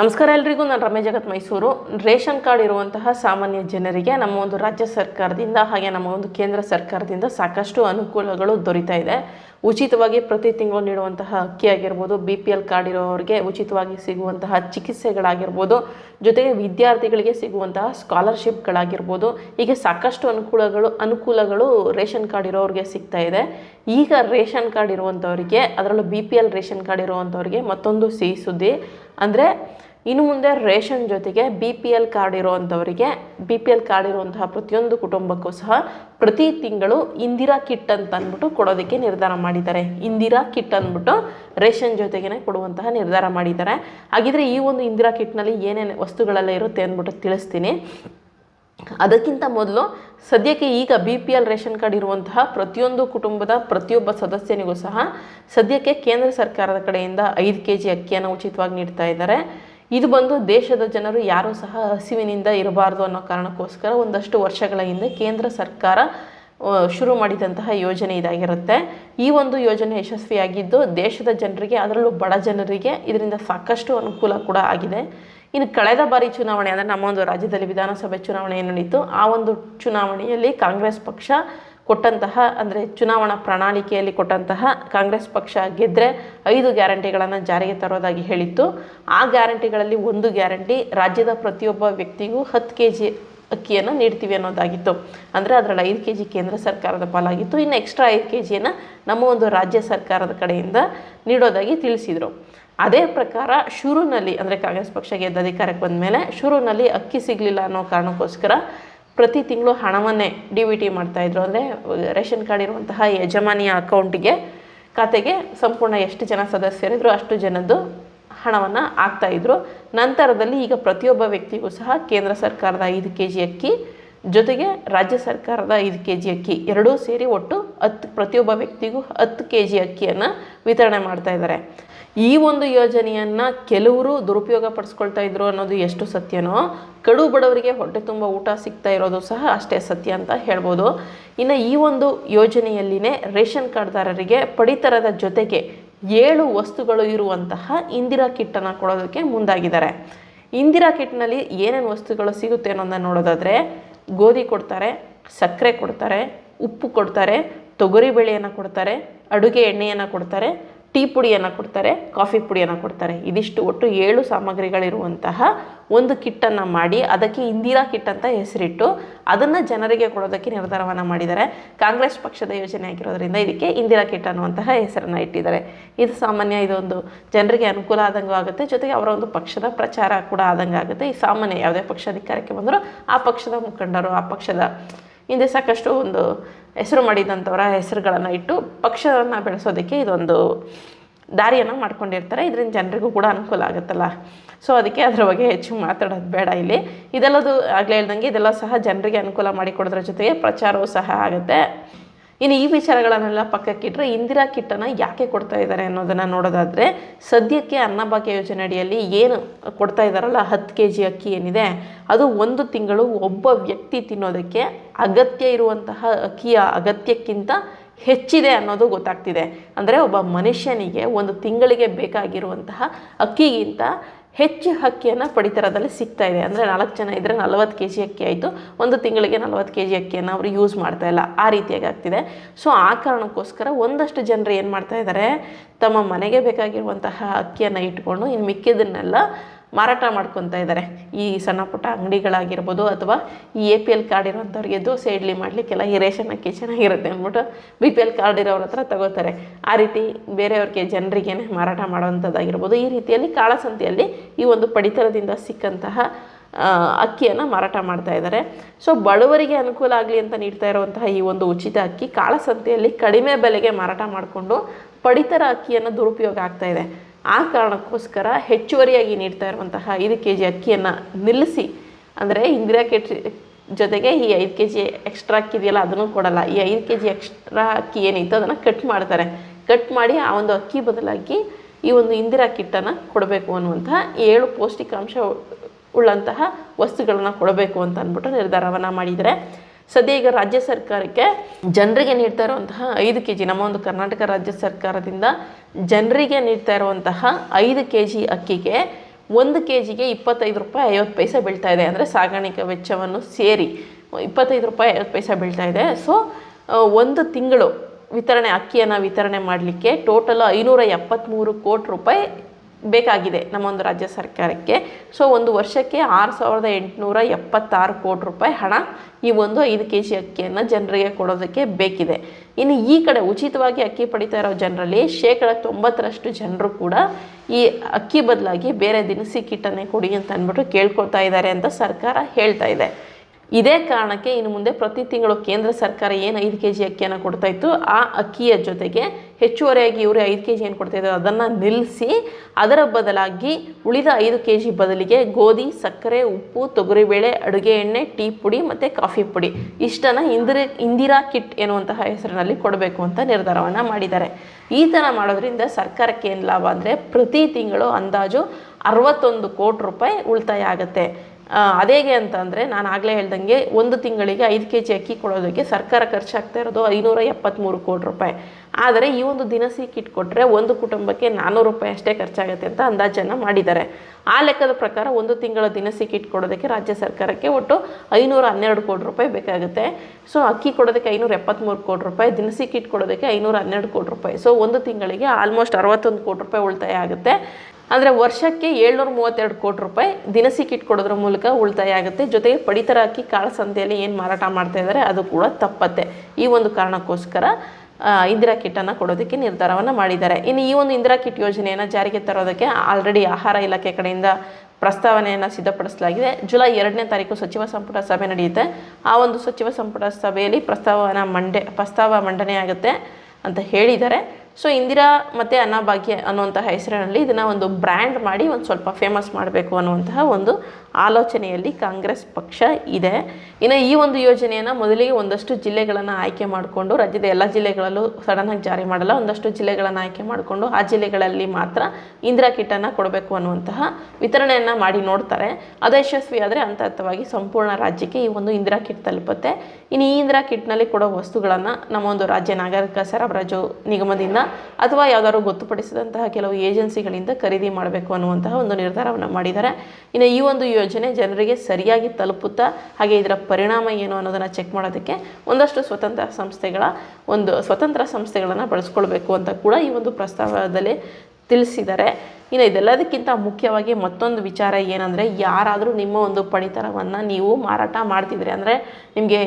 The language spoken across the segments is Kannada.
ನಮಸ್ಕಾರ ಎಲ್ರಿಗೂ, ನಾನು ರಮೇಶ್ ಜಗತ್ ಮೈಸೂರು. ರೇಷನ್ ಕಾರ್ಡ್ ಇರುವಂತಹ ಸಾಮಾನ್ಯ ಜನರಿಗೆ ನಮ್ಮ ಒಂದು ರಾಜ್ಯ ಸರ್ಕಾರದಿಂದ ಹಾಗೆ ನಮ್ಮ ಒಂದು ಕೇಂದ್ರ ಸರ್ಕಾರದಿಂದ ಸಾಕಷ್ಟು ಅನುಕೂಲಗಳು ದೊರೀತಾ ಇದೆ. ಉಚಿತವಾಗಿ ಪ್ರತಿ ತಿಂಗಳು ನೀಡುವಂತಹ ಅಕ್ಕಿ ಆಗಿರ್ಬೋದು ಬಿ ಪಿ ಎಲ್ ಕಾರ್ಡ್ ಇರೋರಿಗೆ ಉಚಿತವಾಗಿ ಸಿಗುವಂತಹ ಚಿಕಿತ್ಸೆಗಳಾಗಿರ್ಬೋದು, ಜೊತೆಗೆ ವಿದ್ಯಾರ್ಥಿಗಳಿಗೆ ಸಿಗುವಂತಹ ಸ್ಕಾಲರ್ಶಿಪ್ಗಳಾಗಿರ್ಬೋದು ಹೀಗೆ ಸಾಕಷ್ಟು ಅನುಕೂಲಗಳು ಅನುಕೂಲಗಳು ರೇಷನ್ ಕಾರ್ಡ್ ಇರೋರಿಗೆ ಸಿಗ್ತಾ ಇದೆ. ಈಗ ರೇಷನ್ ಕಾರ್ಡ್ ಇರುವಂಥವರಿಗೆ ಅದರಲ್ಲೂ B P L ration card ಇರುವಂಥವ್ರಿಗೆ ಮತ್ತೊಂದು ಸಿಹಿ ಸುದ್ದಿ. ಅಂದರೆ ಇನ್ನು ಮುಂದೆ ರೇಷನ್ ಜೊತೆಗೆ ಬಿ ಪಿ ಎಲ್ ಕಾರ್ಡ್ ಇರುವಂಥವರಿಗೆ ಬಿ ಪಿ ಎಲ್ ಕಾರ್ಡ್ ಇರುವಂತಹ ಪ್ರತಿಯೊಂದು ಕುಟುಂಬಕ್ಕೂ ಸಹ ಪ್ರತಿ ತಿಂಗಳು ಇಂದಿರಾ ಕಿಟ್ ಅಂತ ಅಂದ್ಬಿಟ್ಟು ಕೊಡೋದಕ್ಕೆ ನಿರ್ಧಾರ ಮಾಡಿದ್ದಾರೆ. ಇಂದಿರಾ ಕಿಟ್ ಅಂದ್ಬಿಟ್ಟು ರೇಷನ್ ಜೊತೆಗೇ ಕೊಡುವಂತಹ ನಿರ್ಧಾರ ಮಾಡಿದ್ದಾರೆ. ಹಾಗಿದ್ರೆ ಈ ಒಂದು ಇಂದಿರಾ ಕಿಟ್ನಲ್ಲಿ ಏನೇನು ವಸ್ತುಗಳೆಲ್ಲ ಇರುತ್ತೆ ಅಂದ್ಬಿಟ್ಟು ತಿಳಿಸ್ತೀನಿ. ಅದಕ್ಕಿಂತ ಮೊದಲು ಸದ್ಯಕ್ಕೆ ಈಗ B P L ration card ಇರುವಂತಹ ಪ್ರತಿಯೊಂದು ಕುಟುಂಬದ ಪ್ರತಿಯೊಬ್ಬ ಸದಸ್ಯನಿಗೂ ಸಹ ಸದ್ಯಕ್ಕೆ ಕೇಂದ್ರ ಸರ್ಕಾರದ ಕಡೆಯಿಂದ ಐದು ಕೆ ಜಿ ಅಕ್ಕಿಯನ್ನು ಉಚಿತವಾಗಿ ನೀಡ್ತಾ ಇದ್ದಾರೆ. ಇದು ಬಂದು ದೇಶದ ಜನರು ಯಾರೂ ಸಹ ಹಸಿವಿನಿಂದ ಇರಬಾರ್ದು ಅನ್ನೋ ಕಾರಣಕ್ಕೋಸ್ಕರ ಒಂದಷ್ಟು ವರ್ಷಗಳ ಹಿಂದೆ ಕೇಂದ್ರ ಸರ್ಕಾರ ಶುರು ಮಾಡಿದಂತಹ ಯೋಜನೆ ಇದಾಗಿರುತ್ತೆ. ಈ ಒಂದು ಯೋಜನೆ ಯಶಸ್ವಿಯಾಗಿದ್ದು ದೇಶದ ಜನರಿಗೆ, ಅದರಲ್ಲೂ ಬಡ ಜನರಿಗೆ ಇದರಿಂದ ಸಾಕಷ್ಟು ಅನುಕೂಲ ಕೂಡ ಆಗಿದೆ. ಇನ್ನು ಕಳೆದ ಬಾರಿ ಚುನಾವಣೆ ಅಂದರೆ ನಮ್ಮ ಒಂದು ರಾಜ್ಯದಲ್ಲಿ ವಿಧಾನಸಭೆ ಚುನಾವಣೆ ನಡೀತು, ಆ ಒಂದು ಚುನಾವಣೆಯಲ್ಲಿ ಕಾಂಗ್ರೆಸ್ ಪಕ್ಷ ಕೊಟ್ಟಂತಹ, ಅಂದರೆ ಚುನಾವಣಾ ಪ್ರಣಾಳಿಕೆಯಲ್ಲಿ ಕೊಟ್ಟಂತಹ ಕಾಂಗ್ರೆಸ್ ಪಕ್ಷ ಗೆದ್ದರೆ ಐದು ಗ್ಯಾರಂಟಿಗಳನ್ನು ಜಾರಿಗೆ ತರೋದಾಗಿ ಹೇಳಿತ್ತು. ಆ ಗ್ಯಾರಂಟಿಗಳಲ್ಲಿ ಒಂದು ಗ್ಯಾರಂಟಿ, ರಾಜ್ಯದ ಪ್ರತಿಯೊಬ್ಬ ವ್ಯಕ್ತಿಗೂ ಹತ್ತು ಕೆ ಜಿ ಅಕ್ಕಿಯನ್ನು ನೀಡ್ತೀವಿ ಅನ್ನೋದಾಗಿತ್ತು. ಅಂದರೆ ಅದರಲ್ಲಿ ಐದು ಕೆ ಜಿ ಕೇಂದ್ರ ಸರ್ಕಾರದ ಪಾಲಾಗಿತ್ತು. ಇನ್ನು ಎಕ್ಸ್ಟ್ರಾ ಐದು ಕೆ ಜಿಯನ್ನು ನಮ್ಮ ಒಂದು ರಾಜ್ಯ ಸರ್ಕಾರದ ಕಡೆಯಿಂದ ನೀಡೋದಾಗಿ ತಿಳಿಸಿದರು. ಅದೇ ಪ್ರಕಾರ ಶುರುನಲ್ಲಿ, ಅಂದರೆ ಕಾಂಗ್ರೆಸ್ ಪಕ್ಷ ಗೆದ್ದ ಅಧಿಕಾರಕ್ಕೆ ಬಂದ ಮೇಲೆ ಶುರುನಲ್ಲಿ ಅಕ್ಕಿ ಸಿಗಲಿಲ್ಲ ಅನ್ನೋ ಕಾರಣಕ್ಕೋಸ್ಕರ ಪ್ರತಿ ತಿಂಗಳು ಹಣವನ್ನೇ ಡಿ ವಿ ಟಿ ಮಾಡ್ತಾಯಿದ್ರು ಅಂದರೆ, ರೇಷನ್ ಕಾರ್ಡ್ ಇರುವಂತಹ ಯಜಮಾನಿಯ ಅಕೌಂಟಿಗೆ ಖಾತೆಗೆ ಸಂಪೂರ್ಣ ಎಷ್ಟು ಜನ ಸದಸ್ಯರಿದ್ರು ಅಷ್ಟು ಜನದ್ದು ಹಣವನ್ನು ಹಾಕ್ತಾಯಿದ್ರು ನಂತರದಲ್ಲಿ ಈಗ ಪ್ರತಿಯೊಬ್ಬ ವ್ಯಕ್ತಿಗೂ ಸಹ ಕೇಂದ್ರ ಸರ್ಕಾರದ ಐದು ಕೆ ಜಿ ಅಕ್ಕಿ ಜೊತೆಗೆ ರಾಜ್ಯ ಸರ್ಕಾರದ ಐದು ಕೆ ಜಿ ಅಕ್ಕಿ ಎರಡೂ ಸೇರಿ ಒಟ್ಟು ಹತ್ತು ಪ್ರತಿಯೊಬ್ಬ ವ್ಯಕ್ತಿಗೂ ಹತ್ತು ಕೆ ಜಿ ಅಕ್ಕಿಯನ್ನು ವಿತರಣೆ ಮಾಡ್ತಾ ಇದ್ದಾರೆ. ಈ ಒಂದು ಯೋಜನೆಯನ್ನು ಕೆಲವರು ದುರುಪಯೋಗ ಪಡಿಸ್ಕೊಳ್ತಾ ಇದ್ರು ಅನ್ನೋದು ಎಷ್ಟು ಸತ್ಯನೋ, ಕಡು ಬಡವರಿಗೆ ಹೊಟ್ಟೆ ತುಂಬ ಊಟ ಸಿಗ್ತಾ ಇರೋದು ಸಹ ಅಷ್ಟೇ ಸತ್ಯ ಅಂತ ಹೇಳ್ಬೋದು. ಇನ್ನು ಈ ಒಂದು ಯೋಜನೆಯಲ್ಲಿನೇ ರೇಷನ್ ಕಾರ್ಡ್ದಾರರಿಗೆ ಪಡಿತರದ ಜೊತೆಗೆ ಏಳು ವಸ್ತುಗಳು ಇರುವಂತಹ ಇಂದಿರಾ ಕಿಟ್ಟನ್ನು ಕೊಡೋದಕ್ಕೆ ಮುಂದಾಗಿದ್ದಾರೆ. ಇಂದಿರಾ ಕಿಟ್ನಲ್ಲಿ ಏನೇನು ವಸ್ತುಗಳು ಸಿಗುತ್ತೆ ಅನ್ನೋದನ್ನ ನೋಡೋದಾದರೆ ಗೋಧಿ ಕೊಡ್ತಾರೆ, ಸಕ್ಕರೆ ಕೊಡ್ತಾರೆ, ಉಪ್ಪು ಕೊಡ್ತಾರೆ ತೊಗರಿ ಬೇಳೆಯನ್ನು ಕೊಡ್ತಾರೆ, ಅಡುಗೆ ಎಣ್ಣೆಯನ್ನು ಕೊಡ್ತಾರೆ, ಟೀ ಪುಡಿಯನ್ನು ಕೊಡ್ತಾರೆ, ಕಾಫಿ ಪುಡಿಯನ್ನು ಕೊಡ್ತಾರೆ. ಇದಿಷ್ಟು ಒಟ್ಟು ಏಳು ಸಾಮಗ್ರಿಗಳಿರುವಂತಹ ಒಂದು ಕಿಟ್ಟನ್ನು ಮಾಡಿ ಅದಕ್ಕೆ ಇಂದಿರಾ ಕಿಟ್ ಅಂತ ಹೆಸರಿಟ್ಟು ಅದನ್ನು ಜನರಿಗೆ ಕೊಡೋದಕ್ಕೆ ನಿರ್ಧಾರವನ್ನು ಮಾಡಿದ್ದಾರೆ. ಕಾಂಗ್ರೆಸ್ ಪಕ್ಷದ ಯೋಜನೆ ಆಗಿರೋದ್ರಿಂದ ಇದಕ್ಕೆ ಇಂದಿರಾ ಕಿಟ್ ಅನ್ನುವಂತಹ ಹೆಸರನ್ನು ಇಟ್ಟಿದ್ದಾರೆ. ಇದು ಸಾಮಾನ್ಯ ಇದೊಂದು ಜನರಿಗೆ ಅನುಕೂಲ ಆದಂಗೂ ಆಗುತ್ತೆ. ಜೊತೆಗೆ ಅವರ ಒಂದು ಪಕ್ಷದ ಪ್ರಚಾರ ಕೂಡ ಆದಂಗೆ ಆಗುತ್ತೆ ಈ ಸಾಮಾನ್ಯ ಯಾವುದೇ ಪಕ್ಷ ಅಧಿಕಾರಕ್ಕೆ ಬಂದರೂ ಆ ಪಕ್ಷದ ಮುಖಂಡರು, ಆ ಪಕ್ಷದ ಹಿಂದೆ ಸಾಕಷ್ಟು ಒಂದು ಹೆಸರು ಮಾಡಿದಂಥವರ ಹೆಸರುಗಳನ್ನು ಇಟ್ಟು ಪಕ್ಷವನ್ನು ಬೆಳೆಸೋದಕ್ಕೆ ಇದೊಂದು ದಾರಿಯನ್ನು ಮಾಡ್ಕೊಂಡಿರ್ತಾರೆ. ಇದರಿಂದ ಜನರಿಗೂ ಕೂಡ ಅನುಕೂಲ ಆಗುತ್ತಲ್ಲ. ಸೊ ಅದಕ್ಕೆ ಅದರ ಬಗ್ಗೆ ಹೆಚ್ಚು ಮಾತಾಡೋದು ಬೇಡ ಇಲ್ಲಿ. ಇದೆಲ್ಲದು ಆಗಲೇ ಹೇಳ್ದಂಗೆ ಇದೆಲ್ಲ ಸಹ ಜನರಿಗೆ ಅನುಕೂಲ ಮಾಡಿಕೊಡೋದ್ರ ಜೊತೆಗೆ ಪ್ರಚಾರವೂ ಸಹ ಆಗುತ್ತೆ. ಇನ್ನು ಈ ವಿಚಾರಗಳನ್ನೆಲ್ಲ ಪಕ್ಕಕ್ಕಿಟ್ಟರೆ ಇಂದಿರಾ ಕಿಟ್ಟನ್ನು ಯಾಕೆ ಕೊಡ್ತಾ ಇದ್ದಾರೆ ಅನ್ನೋದನ್ನು ನೋಡೋದಾದರೆ ಸದ್ಯಕ್ಕೆ ಅನ್ನಭಾಗ್ಯ ಯೋಜನೆ ಅಡಿಯಲ್ಲಿ ಏನು ಕೊಡ್ತಾ ಇದ್ದಾರಲ್ಲ ಹತ್ತು ಕೆ ಜಿ ಅಕ್ಕಿ ಏನಿದೆ, ಅದು ಒಂದು ತಿಂಗಳು ಒಬ್ಬ ವ್ಯಕ್ತಿ ತಿನ್ನೋದಕ್ಕೆ ಅಗತ್ಯ ಇರುವಂತಹ ಅಕ್ಕಿಯ ಅಗತ್ಯಕ್ಕಿಂತ ಹೆಚ್ಚಿದೆ ಅನ್ನೋದು ಗೊತ್ತಾಗ್ತಿದೆ. ಅಂದರೆ ಒಬ್ಬ ಮನುಷ್ಯನಿಗೆ ಒಂದು ತಿಂಗಳಿಗೆ ಬೇಕಾಗಿರುವಂತಹ ಅಕ್ಕಿಗಿಂತ ಹೆಚ್ಚು ಅಕ್ಕಿಯನ್ನು ಪಡಿತರದಲ್ಲಿ ಸಿಗ್ತಾ ಇದೆ. ಅಂದರೆ ನಾಲ್ಕು ಜನ ಇದ್ದರೆ ನಲವತ್ತು ಕೆ ಜಿ ಅಕ್ಕಿ ಆಯಿತು. ಒಂದು ತಿಂಗಳಿಗೆ ನಲವತ್ತು ಕೆ ಜಿ ಅಕ್ಕಿಯನ್ನು ಅವರು ಯೂಸ್ ಮಾಡ್ತಾ ಇಲ್ಲ. ಆ ರೀತಿಯಾಗಿ ಆಗ್ತಿದೆ. ಸೊ ಆ ಕಾರಣಕ್ಕೋಸ್ಕರ ಒಂದಷ್ಟು ಜನರು ಏನು ಮಾಡ್ತಾ ಇದ್ದಾರೆ ತಮ್ಮ ಮನೆಗೆ ಬೇಕಾಗಿರುವಂತಹ ಅಕ್ಕಿಯನ್ನು ಇಟ್ಕೊಂಡು ಇನ್ನು ಮಿಕ್ಕಿದ್ದನ್ನೆಲ್ಲ ಮಾರಾಟ ಮಾಡ್ಕೊತಾ ಇದ್ದಾರೆ ಈ ಸಣ್ಣ ಪುಟ್ಟ ಅಂಗಡಿಗಳಾಗಿರ್ಬೋದು ಅಥವಾ ಈ ಎ ಪಿ ಎಲ್ ಕಾರ್ಡ್ ಇರೋಂಥವ್ರಿಗೆ ದೋಸೆ ಇಡ್ಲಿ ಮಾಡಲಿಕ್ಕೆಲ್ಲ ಈ ರೇಷನ್ ಅಕ್ಕಿ ಚೆನ್ನಾಗಿರುತ್ತೆ ಅಂದ್ಬಿಟ್ಟು ಬಿ ಪಿ ಎಲ್ ಕಾರ್ಡ್ ಇರೋರ ಹತ್ರ ತಗೋತಾರೆ. ಆ ರೀತಿ ಬೇರೆಯವ್ರಿಗೆ ಜನರಿಗೆ ಮಾರಾಟ ಮಾಡುವಂಥದ್ದಾಗಿರ್ಬೋದು. ಈ ರೀತಿಯಲ್ಲಿ ಕಾಳಸಂತೆಯಲ್ಲಿ ಈ ಒಂದು ಪಡಿತರದಿಂದ ಸಿಕ್ಕಂತಹ ಅಕ್ಕಿಯನ್ನು ಮಾರಾಟ ಮಾಡ್ತಾ ಇದ್ದಾರೆ ಸೊ ಬಡವರಿಗೆ ಅನುಕೂಲ ಆಗಲಿ ಅಂತ ನೀಡ್ತಾ ಇರುವಂತಹ ಈ ಒಂದು ಉಚಿತ ಅಕ್ಕಿ ಕಾಳಸಂತೆಯಲ್ಲಿ ಕಡಿಮೆ ಬೆಲೆಗೆ ಮಾರಾಟ ಮಾಡಿಕೊಂಡು ಪಡಿತರ ಅಕ್ಕಿಯನ್ನು ದುರುಪಯೋಗ ಆಗ್ತಾ ಇದೆ. ಆ ಕಾರಣಕ್ಕೋಸ್ಕರ ಹೆಚ್ಚುವರಿಯಾಗಿ ನೀಡ್ತಾ ಇರುವಂತಹ ಐದು ಕೆ ಜಿ ಅಕ್ಕಿಯನ್ನು ನಿಲ್ಲಿಸಿ, ಅಂದರೆ ಇಂದಿರಾ ಕಿಟ್ ಜೊತೆಗೆ ಈ ಐದು ಕೆ ಜಿ ಎಕ್ಸ್ಟ್ರಾ ಅಕ್ಕಿ ಇದೆಯಲ್ಲ, ಅದನ್ನು ಕೊಡಲ್ಲ. ಈ ಐದು ಕೆ ಜಿ ಎಕ್ಸ್ಟ್ರಾ ಅಕ್ಕಿ ಏನಿತ್ತು ಅದನ್ನು ಕಟ್ ಮಾಡ್ತಾರೆ. ಕಟ್ ಮಾಡಿ ಆ ಒಂದು ಅಕ್ಕಿ ಬದಲಾಗಿ ಈ ಒಂದು ಇಂದಿರಾ ಕಿಟ್ಟನ್ನು ಕೊಡಬೇಕು ಅನ್ನುವಂತಹ ಏಳು ಪೌಷ್ಟಿಕಾಂಶ ಉಳ್ಳಂತಹ ವಸ್ತುಗಳನ್ನು ಕೊಡಬೇಕು ಅಂತ ಅಂದ್ಬಿಟ್ಟು ನಿರ್ಧಾರವನ್ನು ಮಾಡಿದರೆ, ಸದ್ಯ ಈಗ ರಾಜ್ಯ ಸರ್ಕಾರಕ್ಕೆ ಜನರಿಗೆ ನೀಡ್ತಾ ಇರುವಂತಹ ಐದು ಕೆ ಜಿ ನಮ್ಮ ಒಂದು ಕರ್ನಾಟಕ ರಾಜ್ಯ ಸರ್ಕಾರದಿಂದ ಜನರಿಗೆ ನೀಡ್ತಾ ಇರುವಂತಹ ಐದು ಕೆ ಜಿ ಅಕ್ಕಿಗೆ ಒಂದು ಕೆ ಜಿಗೆ ಇಪ್ಪತ್ತೈದು ರೂಪಾಯಿ ಐವತ್ತು ಪೈಸೆ ಬೀಳ್ತಾ ಇದೆ ಅಂದರೆ ಸಾಗಾಣಿಕೆ ವೆಚ್ಚವನ್ನು ಸೇರಿ ಇಪ್ಪತ್ತೈದು ರೂಪಾಯಿ ಐವತ್ತು ಪೈಸೆ ಬೀಳ್ತಾ ಇದೆ. ಸೊ ಒಂದು ತಿಂಗಳು ವಿತರಣೆ, ಅಕ್ಕಿಯನ್ನು ವಿತರಣೆ ಮಾಡಲಿಕ್ಕೆ ಟೋಟಲ್ ಐನೂರ ಎಪ್ಪತ್ತ್ಮೂರು ಕೋಟಿ ರೂಪಾಯಿ ಬೇಕಾಗಿದೆ ನಮ್ಮ ಒಂದು ರಾಜ್ಯ ಸರ್ಕಾರಕ್ಕೆ. ಸೊ ಒಂದು ವರ್ಷಕ್ಕೆ ಆರು ಸಾವಿರದ ಎಂಟುನೂರ ಎಪ್ಪತ್ತಾರು ಕೋಟಿ ರೂಪಾಯಿ ಹಣ ಈ ಒಂದು ಐದು ಕೆ ಜಿ ಅಕ್ಕಿಯನ್ನು ಜನರಿಗೆ ಕೊಡೋದಕ್ಕೆ ಬೇಕಿದೆ. ಇನ್ನು ಈ ಕಡೆ ಉಚಿತವಾಗಿ ಅಕ್ಕಿ ಪಡಿತಾ ಇರೋ ಜನರಲ್ಲಿ ಶೇಕಡ ತೊಂಬತ್ತರಷ್ಟು ಜನರು ಕೂಡ ಈ ಅಕ್ಕಿ ಬದಲಾಗಿ ಬೇರೆ ದಿನಸಿ ಕಿಟ್ಟನ್ನೇ ಕೊಡಿ ಅಂತ ಅಂದ್ಬಿಟ್ಟು ಕೇಳ್ಕೊಳ್ತಾ ಇದ್ದಾರೆ ಅಂತ ಸರ್ಕಾರ ಹೇಳ್ತಾ ಇದೆ. ಇದೇ ಕಾರಣಕ್ಕೆ ಇನ್ನು ಮುಂದೆ ಪ್ರತಿ ತಿಂಗಳು ಕೇಂದ್ರ ಸರ್ಕಾರ ಏನು ಐದು ಕೆ ಜಿ ಅಕ್ಕಿಯನ್ನು ಕೊಡ್ತಾ ಇತ್ತು, ಆ ಅಕ್ಕಿಯ ಜೊತೆಗೆ ಹೆಚ್ಚುವರಿಯಾಗಿ ಇವರು ಐದು ಕೆ ಜಿ ಏನು ಕೊಡ್ತಾ ಇದ್ದಾರೆ ಅದನ್ನು ನಿಲ್ಲಿಸಿ ಅದರ ಬದಲಾಗಿ ಉಳಿದ ಐದು ಕೆ ಜಿ ಬದಲಿಗೆ ಗೋಧಿ, ಸಕ್ಕರೆ, ಉಪ್ಪು, ತೊಗರಿಬೇಳೆ, ಅಡುಗೆ ಎಣ್ಣೆ, ಟೀ ಪುಡಿ ಮತ್ತು ಕಾಫಿ ಪುಡಿ ಇಷ್ಟನ್ನು ಇಂದಿರಾ ಇಂದಿರಾ ಕಿಟ್ ಎನ್ನುವಂತಹ ಹೆಸರಿನಲ್ಲಿ ಕೊಡಬೇಕು ಅಂತ ನಿರ್ಧಾರವನ್ನು ಮಾಡಿದ್ದಾರೆ. ಈ ಥರ ಮಾಡೋದ್ರಿಂದ ಸರ್ಕಾರಕ್ಕೆ ಏನು ಲಾಭ ಅಂದರೆ ಪ್ರತಿ ತಿಂಗಳು ಅಂದಾಜು ಅರವತ್ತೊಂದು ಕೋಟಿ ರೂಪಾಯಿ ಉಳಿತಾಯ ಆಗುತ್ತೆ. ಅದೇಗೆ ಅಂತಂದರೆ ನಾನು ಆಗಲೇ ಹೇಳ್ದಂಗೆ ಒಂದು ತಿಂಗಳಿಗೆ ಐದು ಕೆ ಜಿ ಅಕ್ಕಿ ಕೊಡೋದಕ್ಕೆ ಸರ್ಕಾರ ಖರ್ಚಾಗ್ತಾ ಇರೋದು ಐನೂರ ಎಪ್ಪತ್ತ್ಮೂರು ಕೋಟಿ ರೂಪಾಯಿ. ಆದರೆ ಈ ಒಂದು ದಿನಸಿ ಕಿಟ್ ಕೊಟ್ಟರೆ ಒಂದು ಕುಟುಂಬಕ್ಕೆ ನಾನ್ನೂರು ರೂಪಾಯಿ ಅಷ್ಟೇ ಖರ್ಚಾಗುತ್ತೆ ಅಂತ ಅಂದಾಜನ್ನು ಮಾಡಿದ್ದಾರೆ. ಆ ಲೆಕ್ಕದ ಪ್ರಕಾರ ಒಂದು ತಿಂಗಳ ದಿನಸಿ ಕಿಟ್ ಕೊಡೋದಕ್ಕೆ ರಾಜ್ಯ ಸರ್ಕಾರಕ್ಕೆ ಒಟ್ಟು ಐನೂರ ಹನ್ನೆರಡು ಕೋಟಿ ರೂಪಾಯಿ ಬೇಕಾಗುತ್ತೆ. ಸೊ ಅಕ್ಕಿ ಕೊಡೋದಕ್ಕೆ ಐನೂರ ಎಪ್ಪತ್ತ್ಮೂರು ಕೋಟಿ ರೂಪಾಯಿ, ದಿನಸಿ ಕಿಟ್ ಕೊಡೋದಕ್ಕೆ ಐನೂರ ಹನ್ನೆರಡು ಕೋಟಿ ರೂಪಾಯಿ. ಸೊ ಒಂದು ತಿಂಗಳಿಗೆ ಆಲ್ಮೋಸ್ಟ್ ಅರವತ್ತೊಂದು ಕೋಟಿ ರೂಪಾಯಿ ಉಳಿತಾಯ ಆಗುತ್ತೆ. ಅಂದರೆ ವರ್ಷಕ್ಕೆ ಏಳ್ನೂರ ಮೂವತ್ತೆರಡು ಕೋಟಿ ರೂಪಾಯಿ ದಿನಸಿ ಕಿಟ್ ಕೊಡೋದ್ರ ಮೂಲಕ ಉಳಿತಾಯ ಆಗುತ್ತೆ. ಜೊತೆಗೆ ಪಡಿತರ ಹಾಕಿ ಕಾಳ ಸಂತೆಯಲ್ಲಿ ಏನು ಮಾರಾಟ ಮಾಡ್ತಾ ಇದ್ದಾರೆ ಅದು ಕೂಡ ತಪ್ಪತ್ತೆ. ಈ ಒಂದು ಕಾರಣಕ್ಕೋಸ್ಕರ ಇಂದಿರಾ ಕಿಟ್ಟನ್ನು ಕೊಡೋದಕ್ಕೆ ನಿರ್ಧಾರವನ್ನು ಮಾಡಿದ್ದಾರೆ. ಇನ್ನು ಈ ಒಂದು ಇಂದಿರಾ ಕಿಟ್ ಯೋಜನೆಯನ್ನು ಜಾರಿಗೆ ತರೋದಕ್ಕೆ ಆಲ್ರೆಡಿ ಆಹಾರ ಇಲಾಖೆ ಕಡೆಯಿಂದ ಪ್ರಸ್ತಾವನೆಯನ್ನು ಸಿದ್ಧಪಡಿಸಲಾಗಿದೆ. ಜುಲೈ ಎರಡನೇ ತಾರೀಕು ಸಚಿವ ಸಂಪುಟ ಸಭೆ ನಡೆಯುತ್ತೆ. ಆ ಒಂದು ಸಚಿವ ಸಂಪುಟ ಸಭೆಯಲ್ಲಿ ಪ್ರಸ್ತಾವನ ಮಂಡೆ, ಪ್ರಸ್ತಾವ ಮಂಡನೆ ಆಗುತ್ತೆ ಅಂತ ಹೇಳಿದ್ದಾರೆ. ಸೊ ಇಂದಿರಾ ಮತ್ತು ಅನ್ನಭಾಗ್ಯ ಅನ್ನುವಂತಹ ಹೆಸರಿನಲ್ಲಿ ಇದನ್ನು ಒಂದು ಬ್ರ್ಯಾಂಡ್ ಮಾಡಿ ಒಂದು ಸ್ವಲ್ಪ ಫೇಮಸ್ ಮಾಡಬೇಕು ಅನ್ನುವಂತಹ ಒಂದು ಆಲೋಚನೆಯಲ್ಲಿ ಕಾಂಗ್ರೆಸ್ ಪಕ್ಷ ಇದೆ. ಇನ್ನು ಈ ಒಂದು ಯೋಜನೆಯನ್ನು ಮೊದಲಿಗೆ ಒಂದಷ್ಟು ಜಿಲ್ಲೆಗಳನ್ನು ಆಯ್ಕೆ ಮಾಡಿಕೊಂಡು, ರಾಜ್ಯದ ಎಲ್ಲ ಜಿಲ್ಲೆಗಳಲ್ಲೂ ಸಡನ್ನಾಗಿ ಜಾರಿ ಮಾಡಲ್ಲ, ಒಂದಷ್ಟು ಜಿಲ್ಲೆಗಳನ್ನು ಆಯ್ಕೆ ಮಾಡಿಕೊಂಡು ಆ ಜಿಲ್ಲೆಗಳಲ್ಲಿ ಮಾತ್ರ ಇಂದಿರಾ ಕಿಟ್ಟನ್ನು ಕೊಡಬೇಕು ಅನ್ನುವಂತಹ ವಿತರಣೆಯನ್ನು ಮಾಡಿ ನೋಡ್ತಾರೆ. ಅದು ಯಶಸ್ವಿ ಆದರೆ ಹಂತ ಸಂಪೂರ್ಣ ರಾಜ್ಯಕ್ಕೆ ಈ ಒಂದು ಇಂದಿರಾ ಕಿಟ್ ತಲುಪುತ್ತೆ. ಇನ್ನು ಈ ಇಂದಿರಾ ಕಿಟ್ನಲ್ಲಿ ಕೊಡೋ ವಸ್ತುಗಳನ್ನು ನಮ್ಮ ಒಂದು ರಾಜ್ಯ ನಾಗರಿಕ ಸರಬರಾಜು ನಿಗಮದಿಂದ ಅಥವಾ ಯಾವುದಾದ್ರು ಗೊತ್ತುಪಡಿಸಿದಂತಹ ಕೆಲವು ಏಜೆನ್ಸಿಗಳಿಂದ ಖರೀದಿ ಮಾಡಬೇಕು ಅನ್ನುವಂತಹ ಒಂದು ನಿರ್ಧಾರವನ್ನು ಮಾಡಿದ್ದಾರೆ. ಇನ್ನು ಈ ಒಂದು ಯೋಜನೆ ಜನರಿಗೆ ಸರಿಯಾಗಿ ತಲುಪುತ್ತಾ ಹಾಗೆ ಇದರ ಪರಿಣಾಮ ಏನು ಅನ್ನೋದನ್ನು ಚೆಕ್ ಮಾಡೋದಕ್ಕೆ ಒಂದಷ್ಟು ಸ್ವತಂತ್ರ ಸಂಸ್ಥೆಗಳ, ಒಂದು ಸ್ವತಂತ್ರ ಸಂಸ್ಥೆಗಳನ್ನು ಬಳಸ್ಕೊಳ್ಬೇಕು ಅಂತ ಕೂಡ ಈ ಒಂದು ಪ್ರಸ್ತಾವದಲ್ಲಿ ತಿಳಿಸಿದ್ದಾರೆ. ಇನ್ನು ಇದೆಲ್ಲದಕ್ಕಿಂತ ಮುಖ್ಯವಾಗಿ ಮತ್ತೊಂದು ವಿಚಾರ ಏನಂದರೆ ಯಾರಾದರೂ ನಿಮ್ಮ ಒಂದು ಪಡಿತರವನ್ನು ನೀವು ಮಾರಾಟ ಮಾಡ್ತಿದ್ರೆ ಅಂದರೆ ನಿಮಗೆ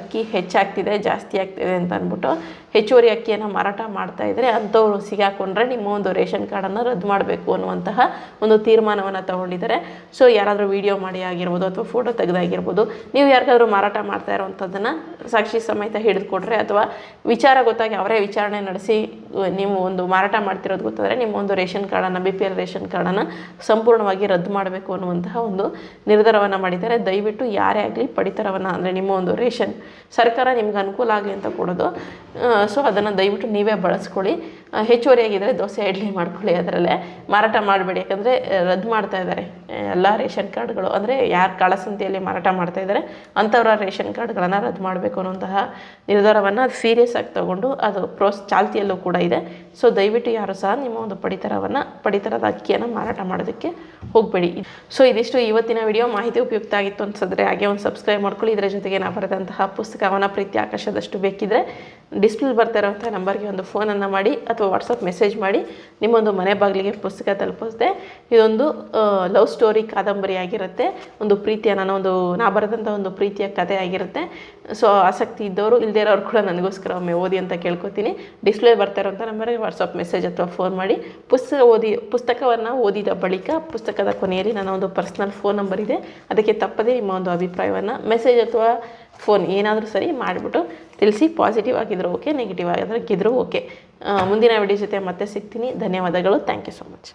ಅಕ್ಕಿ ಹೆಚ್ಚಾಗ್ತಿದೆ, ಜಾಸ್ತಿ ಆಗ್ತಿದೆ ಅಂತ ಅಂದ್ಬಿಟ್ಟು ಹೆಚ್ಚುವರಿ ಅಕ್ಕಿಯನ್ನು ಮಾರಾಟ ಮಾಡ್ತಾ ಇದ್ದರೆ ಅಂಥವ್ರು ಸಿಗಾಕೊಂಡ್ರೆ ನಿಮ್ಮ ಒಂದು ರೇಷನ್ ಕಾರ್ಡನ್ನು ರದ್ದು ಮಾಡಬೇಕು ಅನ್ನುವಂತಹ ಒಂದು ತೀರ್ಮಾನವನ್ನು ತಗೊಂಡಿದ್ದಾರೆ. ಸೊ ಯಾರಾದರೂ ವೀಡಿಯೋ ಮಾಡಿ ಆಗಿರ್ಬೋದು ಅಥವಾ ಫೋಟೋ ತೆಗೆದಾಗಿರ್ಬೋದು ನೀವು ಯಾರಿಗಾದ್ರೂ ಮಾರಾಟ ಮಾಡ್ತಾ ಇರೋವಂಥದ್ದನ್ನು ಸಾಕ್ಷಿ ಸಮೇತ ಹಿಡಿದುಕೊಟ್ರೆ ಅಥವಾ ವಿಚಾರ ಗೊತ್ತಾಗಿ ಅವರೇ ವಿಚಾರಣೆ ನಡೆಸಿ, ನೀವು ಒಂದು ಮಾರಾಟ ಮಾಡ್ತಿರೋದು ಗೊತ್ತಾದರೆ ನಿಮ್ಮ ಒಂದು ರೇಷನ್ ಕಾರ್ಡನ್ನು ಬಿ ಪಿ ಎಲ್ ರೇಷನ್ ಕಾರ್ಡನ್ನು ಸಂಪೂರ್ಣವಾಗಿ ರದ್ದು ಮಾಡಬೇಕು ಅನ್ನುವಂತಹ ಒಂದು ನಿರ್ಧಾರವನ್ನು ಮಾಡಿದ್ದಾರೆ. ದಯವಿಟ್ಟು ಯಾರೇ ಆಗಲಿ ಪಡಿತರವನ್ನು ಅಂದರೆ ನಿಮ್ಮ ಒಂದು ರೇಷನ್ ಸರ್ಕಾರ ನಿಮ್ಗೆ ಅನುಕೂಲ ಆಗಲಿ ಅಂತ ಕೊಡೋದು. ಸೊ ಅದನ್ನು ದಯವಿಟ್ಟು ನೀವೇ ಬಳಸ್ಕೊಳ್ಳಿ. ಹೆಚ್ಚುವರಿಯಾಗಿದ್ದರೆ ದೋಸೆ, ಇಡ್ಲಿ ಮಾಡ್ಕೊಳ್ಳಿ ಅದರಲ್ಲೇ. ಮಾರಾಟ ಮಾಡಬೇಡಿ, ಯಾಕಂದರೆ ರದ್ದು ಮಾಡ್ತಾ ಇದ್ದಾರೆ. ಎಲ್ಲ ರೇಷನ್ ಕಾರ್ಡ್ಗಳು, ಅಂದರೆ ಯಾರು ಕಾಳಸಂತಿಯಲ್ಲಿ ಮಾರಾಟ ಮಾಡ್ತಾ ಇದ್ದಾರೆ ಅಂಥವರ ರೇಷನ್ ಕಾರ್ಡ್ಗಳನ್ನು ರದ್ದು ಮಾಡಬೇಕು ಅನ್ನುವಂತಹ ನಿರ್ಧಾರವನ್ನು ಅದು ಸೀರಿಯಸ್ ಆಗಿ ತಗೊಂಡು ಅದು ಪ್ರೋಸ್ ಚಾಲ್ತಿಯಲ್ಲೂ ಕೂಡ ಇದೆ. ಸೊ ದಯವಿಟ್ಟು ಯಾರು ಸಹ ನಿಮ್ಮ ಒಂದು ಪಡಿತರವನ್ನು ಪಡಿತರದ ಅಕ್ಕಿಯನ್ನು ಮಾರಾಟ ಮಾಡೋದಕ್ಕೆ ಹೋಗಬೇಡಿ. ಸೊ ಇದಿಷ್ಟು ಇವತ್ತಿನ ವಿಡಿಯೋ ಮಾಹಿತಿ ಉಪಯುಕ್ತ ಆಗಿತ್ತು ಅನ್ಸಿದ್ರೆ ಹಾಗೆ ಒಂದು ಸಬ್ಸ್ಕ್ರೈಬ್ ಮಾಡ್ಕೊಳ್ಳಿ. ಇದರ ಜೊತೆಗೆ ನಾವು ಬರೆದಂತಹ ಪುಸ್ತಕವನ್ನು ಪ್ರೀತಿ ಆಕಾಶದಷ್ಟು ಬೇಕಿದ್ರೆ ಡಿಸ್ಪ್ಲೇ ಬರ್ತಾ ಇರೋಂಥ ನಂಬರ್ಗೆ ಒಂದು ಫೋನನ್ನು ಮಾಡಿ ಅಥವಾ ವಾಟ್ಸಪ್ ಮೆಸೇಜ್ ಮಾಡಿ. ನಿಮ್ಮೊಂದು ಮನೆ ಬಾಗಿಲಿಗೆ ಪುಸ್ತಕ ತಲುಪಿಸ್ದೆ ಇದೊಂದು ಲವ್ ಸ್ಟೋರಿ ಕಾದಂಬರಿ ಆಗಿರುತ್ತೆ, ಒಂದು ಪ್ರೀತಿಯ ನಾನು ಒಂದು, ನಾ ಬರೆದಂಥ ಒಂದು ಪ್ರೀತಿಯ ಕಥೆ ಆಗಿರುತ್ತೆ. ಸೊ ಆಸಕ್ತಿ ಇದ್ದವರು ಇಲ್ಲದೇ ಇರೋರು ಕೂಡ ನನಗೋಸ್ಕರ ಒಮ್ಮೆ ಓದಿ ಅಂತ ಕೇಳ್ಕೊತೀನಿ. ಡಿಸ್ಪ್ಲೇ ಬರ್ತಾ ಇರೋಂಥ ನಂಬರ್ಗೆ ವಾಟ್ಸಪ್ ಮೆಸೇಜ್ ಅಥವಾ ಫೋನ್ ಮಾಡಿ. ಪುಸ್ತಕ ಓದಿ, ಪುಸ್ತಕವನ್ನು ಓದಿದ ಬಳಿಕ ಪುಸ್ತಕದ ಕೊನೆಯಲ್ಲಿ ನನ್ನ ಒಂದು ಪರ್ಸ್ನಲ್ ಫೋನ್ ನಂಬರ್ ಇದೆ. ಅದಕ್ಕೆ ತಪ್ಪದೇ ನಿಮ್ಮ ಒಂದು ಅಭಿಪ್ರಾಯವನ್ನು ಮೆಸೇಜ್ ಅಥವಾ ಫೋನ್ ಏನಾದರೂ ಸರಿ ಮಾಡಿಬಿಟ್ಟು ತಿಳಿಸಿ ಪಾಸಿಟಿವ್ ಆಗಿದ್ರು ಓಕೆ ನೆಗೆಟಿವ್ ಆಗಿದ್ರೆ ಗಿದ್ರು ಓಕೆ ಮುಂದಿನ ವಿಡಿಯೋ ಜೊತೆ ಮತ್ತೆ ಸಿಗ್ತೀನಿ. ಧನ್ಯವಾದಗಳು. Thank you so much